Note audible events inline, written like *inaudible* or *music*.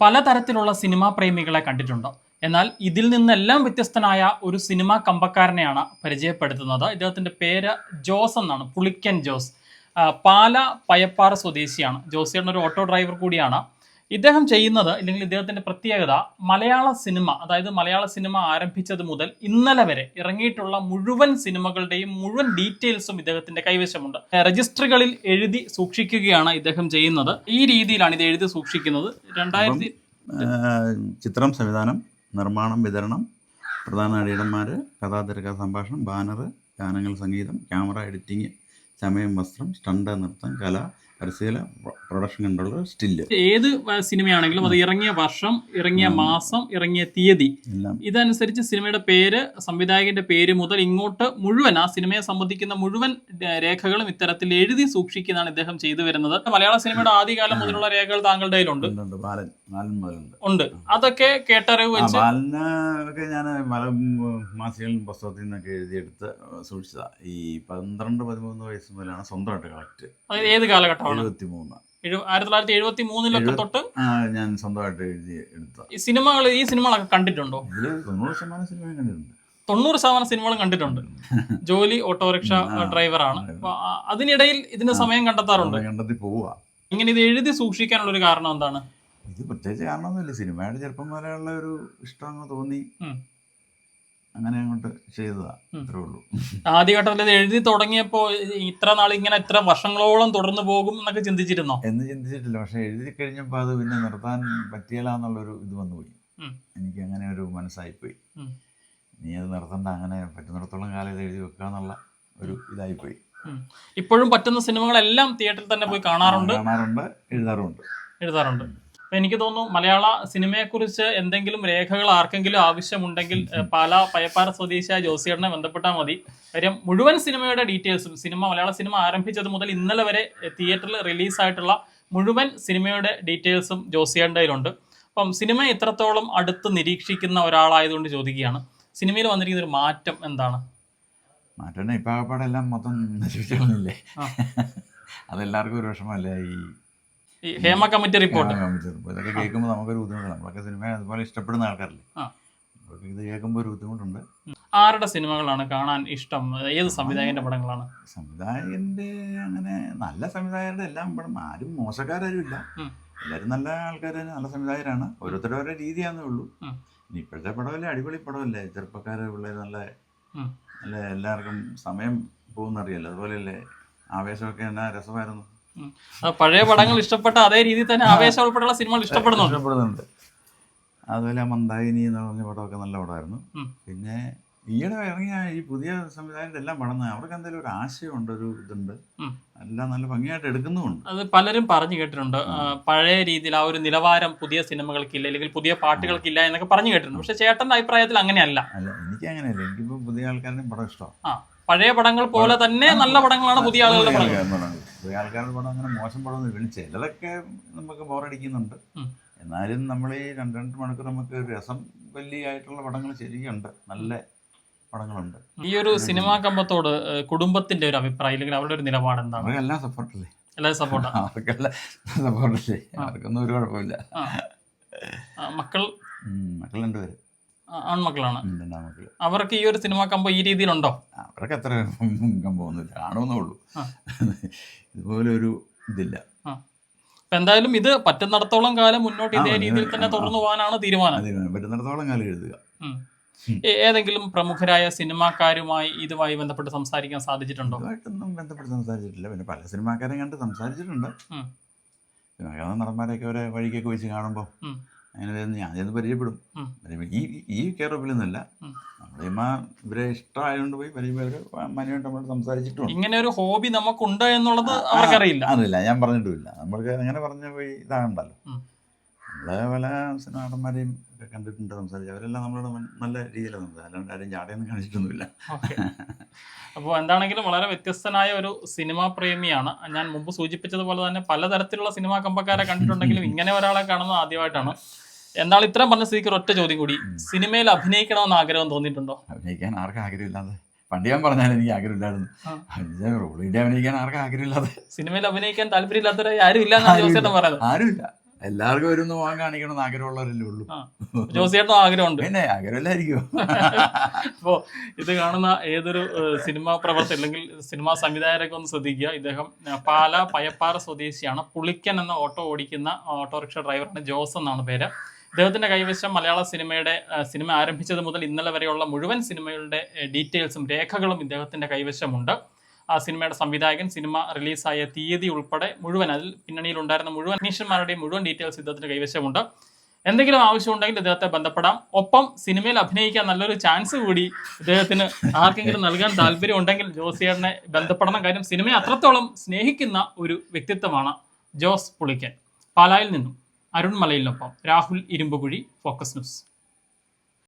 പലതരത്തിലുള്ള സിനിമാ പ്രേമികളെ കണ്ടിട്ടുണ്ട്. എന്നാൽ ഇതിൽ നിന്നെല്ലാം വ്യത്യസ്തനായ ഒരു സിനിമാ കമ്പക്കാരനെയാണ് പരിചയപ്പെടുത്തുന്നത്. ഇദ്ദേഹത്തിന്റെ പേര് ജോസ് എന്നാണ് പുളിക്കൻ ജോസ്. പാല പയപ്പാറ സ്വദേശിയാണ്. ജോസിയുടെ ഒരു ഓട്ടോ ഡ്രൈവർ കൂടിയാണ്. ഇദ്ദേഹം ചെയ്യുന്നത് അല്ലെങ്കിൽ ഇദ്ദേഹത്തിന്റെ പ്രത്യേകത മലയാള സിനിമ അതായത് മലയാള സിനിമ ആരംഭിച്ചത് മുതൽ ഇന്നലെ വരെ ഇറങ്ങിയിട്ടുള്ള മുഴുവൻ സിനിമകളുടെയും മുഴുവൻ ഡീറ്റെയിൽസും ഇദ്ദേഹത്തിന്റെ കൈവശമുണ്ട്. രജിസ്റ്ററുകളിൽ എഴുതി സൂക്ഷിക്കുകയാണ് ഇദ്ദേഹം ചെയ്യുന്നത്. ഈ രീതിയിലാണ് ഇത് എഴുതി സൂക്ഷിക്കുന്നത്. രണ്ടായിരത്തി ചിത്രം സംവിധാനം നിർമ്മാണം വിതരണം പ്രധാന നടീടന്മാർ കഥാതിരക സംഭാഷണം ബാനർ ഗാനങ്ങൾ സംഗീതം ക്യാമറ എഡിറ്റിംഗ് ചമയം വസ്ത്രം സ്റ്റണ്ട് നൃത്തം കല പരസ്യകല പ്രൊഡക്ഷൻ കൺട്രോളർ സ്റ്റില്ല് ഏത് സിനിമയാണെങ്കിലും അത് ഇറങ്ങിയ വർഷം ഇറങ്ങിയ മാസം ഇറങ്ങിയ തീയതി. ഇതനുസരിച്ച് സിനിമയുടെ പേര് സംവിധായകന്റെ പേര് മുതൽ ഇങ്ങോട്ട് മുഴുവൻ ആ സിനിമയെ സംബന്ധിക്കുന്ന മുഴുവൻ രേഖകളും ഇത്തരത്തിൽ എഴുതി സൂക്ഷിക്കുന്നതാണ് ഇദ്ദേഹം ചെയ്തു വരുന്നത്. മലയാള സിനിമയുടെ ആദ്യകാലം മുതലുള്ള രേഖകൾ താങ്കളുടെ കയ്യിലുണ്ട്. ഉണ്ട്, അതൊക്കെ കേട്ടറിവ് വെച്ച് ഞാൻ പല പുസ്തകത്തിൽ നിന്നൊക്കെ എഴുതിയെടുത്ത് സൂക്ഷിച്ചതാണ് ഈ പന്ത്രണ്ട് പതിമൂന്ന് വയസ്സ് മുതലാണ് സ്വന്തമായിട്ട് കളക്ട് ഏത് ഏത് കാലഘട്ടമാണ് എഴുപത്തി മൂന്ന് ആയിരത്തി തൊള്ളായിരത്തി എഴുപത്തി മൂന്നിലൊക്കെ തൊട്ട് ഞാൻ സ്വന്തമായിട്ട് എഴുതി എടുത്ത ഈ സിനിമകൾ ഈ സിനിമകളൊക്കെ കണ്ടിട്ടുണ്ടോ? തൊണ്ണൂറ് ശതമാനം സിനിമയും കണ്ടിട്ടുണ്ട്. തൊണ്ണൂറ് ശതമാനം സിനിമകളും കണ്ടിട്ടുണ്ട്. *laughs* ജോലി ഓട്ടോറിക്ഷ ഡ്രൈവറാണ്. അതിനിടയിൽ ഇതിന് സമയം കണ്ടെത്താറുണ്ട്? കണ്ടെത്തി പോവുക. ഇങ്ങനെ ഇത് എഴുതി സൂക്ഷിക്കാനുള്ള ഒരു കാരണം എന്താണ്? ഇത് പ്രത്യേകിച്ച് കാരണമൊന്നുമില്ല. സിനിമയുടെ ചെറുപ്പം മുതലെയുള്ള ഒരു ഇഷ്ടം അങ്ങ് തോന്നി. അങ്ങനെ അങ്ങോട്ട് ചെയ്തതാണ് ഇത്രേ ഉള്ളൂ. ആദ്യഘട്ടത്തിൽ ഇത് എഴുതി തുടങ്ങിയപ്പോ ഇത്ര നാൾ ഇങ്ങനെ ഇത്ര വർഷങ്ങളോളം തുടർന്നു പോകും എന്നൊക്കെ ചിന്തിച്ചിരുന്നോ? എന്ന് ചിന്തിച്ചിട്ടില്ല. പക്ഷെ എഴുതി കഴിഞ്ഞപ്പോൾ അത് പിന്നെ നിർത്താൻ പറ്റിയല്ല എന്നുള്ളൊരു ഇത് വന്നുപോയി എനിക്ക് അങ്ങനെ ഒരു മനസ്സായിപ്പോയി. നീ അത് നിർത്തണ്ട. അങ്ങനെ പറ്റുന്നിടത്തോളം കാലം ഇത് എഴുതി വെക്കുക എന്നുള്ള ഒരു ഇതായിപ്പോയി പോയി. ഇപ്പോഴും പറ്റുന്ന സിനിമകളെല്ലാം തിയേറ്ററിൽ തന്നെ പോയി കാണാറുണ്ട്. കാണാറുണ്ട് എഴുതാറുണ്ട് എഴുതാറുണ്ട്. എനിക്ക് തോന്നുന്നു മലയാള സിനിമയെക്കുറിച്ച് എന്തെങ്കിലും രേഖകൾ ആർക്കെങ്കിലും ആവശ്യമുണ്ടെങ്കിൽ പാല പയപ്പാറ സ്വദേശിയായ ജോസിയേട്ടനെ ബന്ധപ്പെട്ടാൽ മതി. കാര്യം മുഴുവൻ സിനിമയുടെ ഡീറ്റെയിൽസും സിനിമ മലയാള സിനിമ ആരംഭിച്ചത് മുതൽ ഇന്നലെ വരെ തിയേറ്ററിൽ റിലീസായിട്ടുള്ള മുഴുവൻ സിനിമയുടെ ഡീറ്റെയിൽസും ജോസിയേട്ടന്റെ കയ്യിലുണ്ട്. അപ്പം സിനിമ ഇത്രത്തോളം അടുത്ത് നിരീക്ഷിക്കുന്ന ഒരാളായതുകൊണ്ട് ചോദിക്കുകയാണ്. സിനിമയിൽ വന്നിരിക്കുന്ന ഒരു മാറ്റം എന്താണ്? മാറ്റം ഇപ്പം എല്ലാം മൊത്തം നശിപ്പിച്ചോന്നില്ലേ. അതെല്ലാവർക്കും ഒരു വിഷമല്ലേ ഈ ഈ ഹേമ കമ്മിറ്റി റിപ്പോർട്ട് ഇതൊക്കെ കേൾക്കുമ്പോൾ നമുക്കൊരു ബുദ്ധിമുട്ടാണ്. നമ്മളൊക്കെ സിനിമ അതുപോലെ ഇഷ്ടപ്പെടുന്ന ആൾക്കാരല്ലേ. ഇത് കേൾക്കുമ്പോൾ ഒരു ബുദ്ധിമുട്ടുണ്ട്. ആരുടെ സിനിമകളാണ് കാണാൻ ഇഷ്ടം? ഏത് സംവിധായകന്റെ പടങ്ങളാണ്? സംവിധായകന്റെ അങ്ങനെ നല്ല സംവിധായകരുടെ എല്ലാം പടം. ആരും മോശക്കാരും ഇല്ല. എല്ലാവരും നല്ല ആൾക്കാർ നല്ല സംവിധായകരാണ്. ഓരോരുത്തരുടെ ഓരോ രീതിയാണെന്നേ ഉള്ളൂ. ഇപ്പോഴത്തെ പടമല്ലേ? അടിപൊളി പടമല്ലേ? ചെറുപ്പക്കാരെ പിള്ളേർ നല്ല നല്ല എല്ലാവർക്കും സമയം പോകുന്നറിയാലോ? അതുപോലെയല്ലേ ആവേശമൊക്കെ എന്നാ രസമായിരുന്നു. പഴയ പടങ്ങൾ ഇഷ്ടപ്പെട്ട അതേ രീതിയിൽ തന്നെ ആവേശം ഉൾപ്പെടെയുള്ള സിനിമകൾ ഇഷ്ടപ്പെടുന്നുണ്ട്. ഇഷ്ടപ്പെടുന്നുണ്ട്. അതുപോലെ മന്ദാകിനി എന്ന് പറഞ്ഞ പടമൊക്കെ നല്ല പടമായിരുന്നു. പിന്നെ ഈയിടെ ഇറങ്ങിയ ഈ പുതിയ സംവിധായകരുടെ എല്ലാം പടന്ന് അവർക്ക് എന്തെങ്കിലും ഒരു ആശയമുണ്ട് ഒരു ഇതുണ്ട്. എല്ലാം നല്ല ഭംഗിയായിട്ട് എടുക്കുന്നുമുണ്ട്. അത് പലരും പറഞ്ഞു കേട്ടിട്ടുണ്ട്. പഴയ രീതിയിൽ ആ ഒരു നിലവാരം പുതിയ സിനിമകൾക്കില്ല അല്ലെങ്കിൽ പുതിയ പാട്ടുകൾക്കില്ല എന്നൊക്കെ പറഞ്ഞു കേട്ടിട്ടുണ്ട്. പക്ഷെ ചേട്ടന്റെ അഭിപ്രായത്തിൽ അങ്ങനെയല്ല. അല്ല എനിക്ക് അങ്ങനെയല്ല. എനിക്കിപ്പോ പുതിയ ആൾക്കാരുടെ പടം ഇഷ്ടമാണ്. പഴയ പടങ്ങൾ പോലെ തന്നെ നല്ല പടങ്ങളാണ് പുതിയ ആളുകളുടെ പടങ്ങൾ. പുതിയ ആൾക്കാരുടെ പടം അങ്ങനെ മോശം പടമൊന്നും വിളിച്ചേ ചിലതൊക്കെ നമുക്ക് ബോറടിക്കുന്നുണ്ട്. എന്നാലും നമ്മൾ ഈ രണ്ട് രണ്ട് മണിക്കൂർ നമുക്ക് രസം വലിയ ആയിട്ടുള്ള പടങ്ങൾ ശരിയുണ്ട് നല്ല പടങ്ങളുണ്ട്. ഈ ഒരു സിനിമാ കമ്പത്തോട് കുടുംബത്തിന്റെ ഒരു അഭിപ്രായം അല്ലെങ്കിൽ അവരുടെ ഒരു നിലപാട് എന്താണ്? അവർക്കെല്ലാം സപ്പോർട്ടല്ലേ എല്ലാവരും സപ്പോർട്ടാണ് അവർക്കെല്ലാം സപ്പോർട്ടല്ലേ അവർക്കൊന്നും ഒരു കുഴപ്പമില്ല. മക്കൾ? മക്കൾ രണ്ടുപേര്. ആൺമക്കളാണ്. അവർക്ക് ഈ ഒരു സിനിമ കമ്പോ ഈ രീതിയിലുണ്ടോ? അവർക്ക് അത്ര കമ്പമൊന്നുമില്ല കാണുമെന്നേ ഉള്ളൂ. ഇതുപോലെ ഒരു ഇതില്ല. അപ്പൊ എന്തായാലും ഇത് പറ്റുന്നിടത്തോളം കാലം മുന്നോട്ട് ഇതേ രീതിയിൽ തന്നെ. തുടർന്നു പോകാനാണ് തീരുമാനം. പറ്റുന്നിടത്തോളം കാലം എഴുതുക. ഏതെങ്കിലും പ്രമുഖരായ സിനിമാക്കാരുമായി ഇതുമായി ബന്ധപ്പെട്ട് സംസാരിക്കാൻ സാധിച്ചിട്ടുണ്ടോ? ഇതുമായിട്ടൊന്നും ബന്ധപ്പെട്ട് സംസാരിച്ചിട്ടില്ല. പിന്നെ പല സിനിമാക്കാരെയും കണ്ട് സംസാരിച്ചിട്ടുണ്ട്. സിനിമാക്കാരെ നടന്മാരെയൊക്കെ ഒരേ വഴിക്കൊക്കെ വെച്ച് കാണുമ്പോൾ. അങ്ങനെ ഞാൻ ചെന്ന് പരിചയപ്പെടും. ഈ ഈ കെയറോപ്പിലൊന്നുമല്ല ഉം. നമ്മുടെ ഇമ്മ ഇവരെ ഇഷ്ടമായതുകൊണ്ട് പോയി പരിചയം മനുവായിട്ട് നമ്മൾ സംസാരിച്ചിട്ടുണ്ട്. ഇങ്ങനെ ഒരു ഹോബി നമുക്കുണ്ട് എന്നുള്ളത് അവർക്കറിയില്ല. അറിയില്ല. ഞാൻ പറഞ്ഞിട്ടുമില്ല. നമ്മൾക്ക് അങ്ങനെ പറഞ്ഞ പോയി ഇതാകണ്ടല്ലോ. നമ്മളെ പല നടന്മാരെയും ഒക്കെ കണ്ടിട്ടുണ്ട് സംസാരിച്ചു. അവരെല്ലാം നമ്മളോട് നല്ല രീതിയിലാണ് സംസാരിച്ചത്. അല്ലാണ്ട് ആരും ചാടയൊന്നും കാണിച്ചിട്ടൊന്നുമില്ല അപ്പോൾ എന്താണെങ്കിലും വളരെ വ്യത്യസ്തനായ ഒരു സിനിമാ പ്രേമിയാണ്. ഞാൻ മുമ്പ് സൂചിപ്പിച്ചതുപോലെ തന്നെ പലതരത്തിലുള്ള സിനിമാ കമ്പക്കാരെ കണ്ടിട്ടുണ്ടെങ്കിലും ഇങ്ങനെ ഒരാളെ കാണുന്നത് ആദ്യമായിട്ടാണ്. എന്നാൽ ഇത്രയും പറഞ്ഞ സ്ഥിതിക്ക് ഒറ്റ ചോദ്യം കൂടി. സിനിമയിൽ അഭിനയിക്കണമെന്ന് ആഗ്രഹം തോന്നിയിട്ടുണ്ടോ? അഭിനയിക്കാൻ ആർക്കും ആഗ്രഹമില്ലാതെ. പണ്ട് ഞാൻ പറഞ്ഞാൽ എനിക്ക് ആഗ്രഹമില്ലായിരുന്നു. റോൾ അഭിനയിക്കാൻ ആർക്കും ആഗ്രഹമില്ലാതെ. സിനിമയിൽ അഭിനയിക്കാൻ താല്പര്യമില്ലാത്തവരെ ആരും ഇല്ല ആരുമില്ല. എല്ലാവർക്കും ഒരു മുഖം കാണിക്കണമെന്ന് ആഗ്രഹമുള്ളവരല്ലേ ഉള്ളൂ. ആ. ജോസിയേട്ടനും ആഗ്രഹമുണ്ട്. പിന്നെ ആഗ്രഹമില്ലായിരിക്കും അപ്പോൾ ഇത് കാണുന്ന ഏതൊരു സിനിമാ പ്രവർത്തകർ അല്ലെങ്കിൽ സിനിമാ സംവിധായകരൊക്കെ ഒന്ന് ശ്രദ്ധിക്കുക. ഇദ്ദേഹം പാല പയപ്പാറ സ്വദേശിയാണ്. പുളിക്കൻ എന്ന ഓട്ടോ ഓടിക്കുന്ന ഓട്ടോറിക്ഷ ഡ്രൈവറാണ് ജോസ് എന്നാണ് പേര്. ഇദ്ദേഹത്തിന്റെ കൈവശം മലയാള സിനിമയുടെ സിനിമ ആരംഭിച്ചത് മുതൽ ഇന്നലെ വരെയുള്ള മുഴുവൻ സിനിമകളുടെ ഡീറ്റെയിൽസും രേഖകളും ഇദ്ദേഹത്തിന്റെ കൈവശമുണ്ട്. ആ സിനിമയുടെ സംവിധായകൻ സിനിമ റിലീസായ തീയതി ഉൾപ്പെടെ മുഴുവൻ അതിൽ പിന്നണിയിൽ ഉണ്ടായിരുന്ന മുഴുവൻ അന്വേഷന്മാരുടെയും മുഴുവൻ ഡീറ്റെയിൽസ് ഇദ്ദേഹത്തിന്റെ കൈവശമുണ്ട്. എന്തെങ്കിലും ആവശ്യമുണ്ടെങ്കിൽ ഇദ്ദേഹത്തെ ബന്ധപ്പെടാം. ഒപ്പം സിനിമയിൽ അഭിനയിക്കാൻ നല്ലൊരു ചാൻസ് കൂടി ഇദ്ദേഹത്തിന് ആർക്കെങ്കിലും നൽകാൻ താല്പര്യം ഉണ്ടെങ്കിൽ ജോസിയേട്ടനെ ബന്ധപ്പെടണം. കാര്യം സിനിമയെ അത്രത്തോളം സ്നേഹിക്കുന്ന ഒരു വ്യക്തിത്വമാണ് ജോസ് പുളിക്കൻ. പാലായിൽ നിന്നും അരുൺമലയിൽ മലയിലിനൊപ്പം രാഹുൽ ഇരുമ്പുകുഴി ഫോക്കസ് ന്യൂസ്.